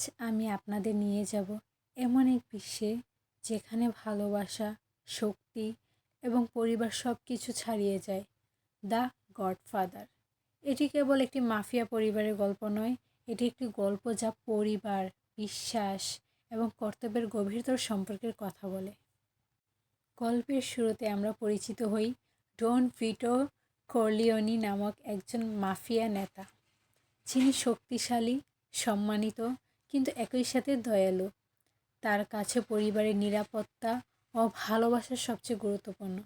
আজ আমি আপনাদের নিয়ে যাব এমন এক বিশ্বে যেখানে ভালোবাসা, শক্তি এবং পরিবার সব কিছু ছাড়িয়ে যায়। The Godfather. এটি কেবল একটি মাফিয়া পরিবারের গল্প নয়, এটি একটি গল্প যা পরিবার, বিশ্বাস এবং কর্তব্যের গভীরতর সম্পর্কের কথা বলে। গল্পের শুরুতে আমরা পরিচিত হই ডন ভিটো কর্লিওনি নামক একজন মাফিয়া নেতা। যিনি শক্তিশালী, সম্মানিত কিন্তু একই সাথে দয়ালু। তার কাছে পরিবারের নিরাপত্তা ও ভালোবাসা সবচেয়ে গুরুত্বপূর্ণ।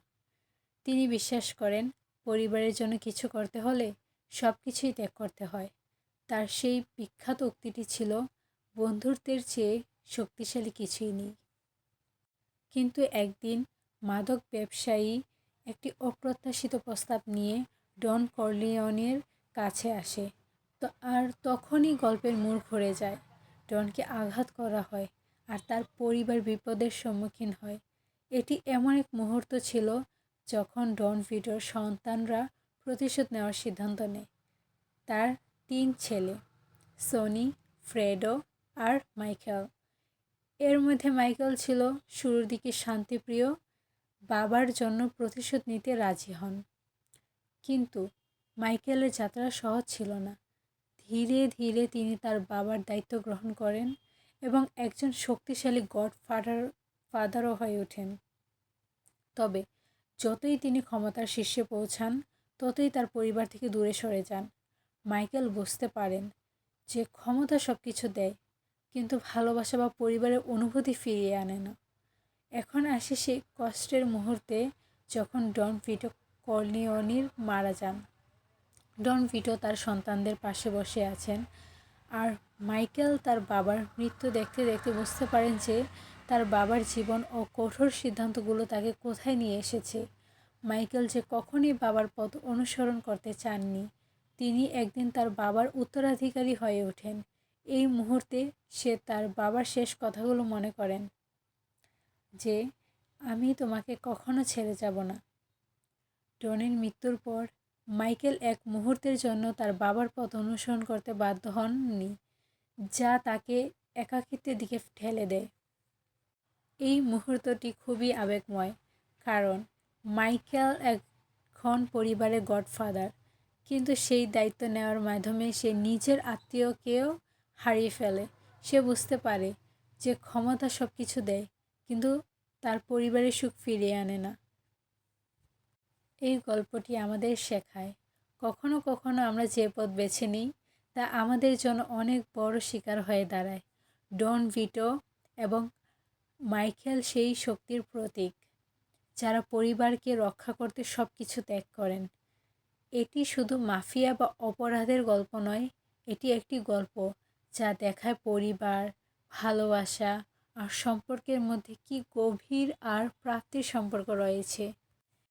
তিনি বিশ্বাস করেন, পরিবারের জন্য কিছু করতে হলে সব কিছুই ত্যাগ করতে হয়। তার সেই বিখ্যাত উক্তিটি ছিল, বন্ধুত্বের চেয়ে শক্তিশালী কিছুই নেই। কিন্তু একদিন মাদক ব্যবসায়ী একটি অপ্রত্যাশিত প্রস্তাব নিয়ে ডন কর্লিয়নের কাছে আসে। তো আর তখনই গল্পের মূল ঘুরে যায়। ডনকে আঘাত করা হয় আর তার পরিবার বিপদের সম্মুখীন হয়। এটি এমন এক মুহূর্ত ছিল যখন ডন ভিটোর সন্তানরা প্রতিশোধ নেওয়ার সিদ্ধান্ত নেয়। তার তিন ছেলে, সনি, ফ্রেডো আর মাইকেল। এর মধ্যে মাইকেল ছিল শুরুর দিকে শান্তিপ্রিয়, বাবার জন্য প্রতিশোধ নিতে রাজি হন। কিন্তু মাইকেলের যাত্রা সহজ ছিল না। ধীরে ধীরে তিনি তার বাবার দায়িত্ব গ্রহণ করেন এবং একজন শক্তিশালী গড ফাদার ফাদারও হয়ে ওঠেন। তবে যতই তিনি ক্ষমতার শীর্ষে পৌঁছান, ততই তার পরিবার থেকে দূরে সরে যান। মাইকেল বুঝতে পারেন যে ক্ষমতা সব কিছু দেয়, কিন্তু ভালোবাসা বা পরিবারের অনুভূতি ফিরিয়ে আনে না। এখন আসে সেই কষ্টের মুহূর্তে যখন ডন ভিটো কর্নিয়নির মারা যান। ডন ভিটো তার সন্তানদের পাশে বসে আছেন। আর মাইকেল তার বাবার মৃত্যু দেখতে দেখতে বুঝতে পারেন যে তার বাবার জীবন ও কঠোর সিদ্ধান্তগুলো তাকে কোথায় নিয়ে এসেছে। মাইকেল যে কখনই বাবার পথ অনুসরণ করতে চাননি, তিনি একদিন তার বাবার উত্তরাধিকারী হয়ে ওঠেন। এই মুহূর্তে সে তার বাবার শেষ কথাগুলো মনে করেন যে, আমি তোমাকে কখনো ছেড়ে যাব না। ডনের মৃত্যুর পর মাইকেল এক মুহূর্তের জন্য তার বাবার পথ অনুসরণ করতে বাধ্য হননি, যা তাকে একাকিত্বের দিকে ঠেলে দেয়। এই মুহূর্তটি খুবই আবেগময়, কারণ মাইকেল এখন পরিবারের গডফাদার, কিন্তু সেই দায়িত্ব নেওয়ার মাধ্যমে সে নিজের আত্মীয়কেও হারিয়ে ফেলে। সে বুঝতে পারে যে ক্ষমতা সব কিছু দেয়, কিন্তু তার পরিবারের সুখ ফিরিয়ে আনে না। এই গল্পটি আমাদের শেখায়। কখনো কখনো আমরা যে পথ বেছে নিই, তা আমাদের জন্য অনেক বড় শিকার হয়ে দাঁড়ায়। ডন ভিটো এবং মাইকেল সেই শক্তির প্রতীক, যারা পরিবারকে রক্ষা করতে সব কিছু ত্যাগ করেন। এটি শুধু মাফিয়া বা অপরাধের গল্প নয়, এটি একটি গল্প যা দেখায় পরিবার, ভালোবাসা আর সম্পর্কের মধ্যে কি গভীর আর প্রাপ্তির সম্পর্ক রয়েছে।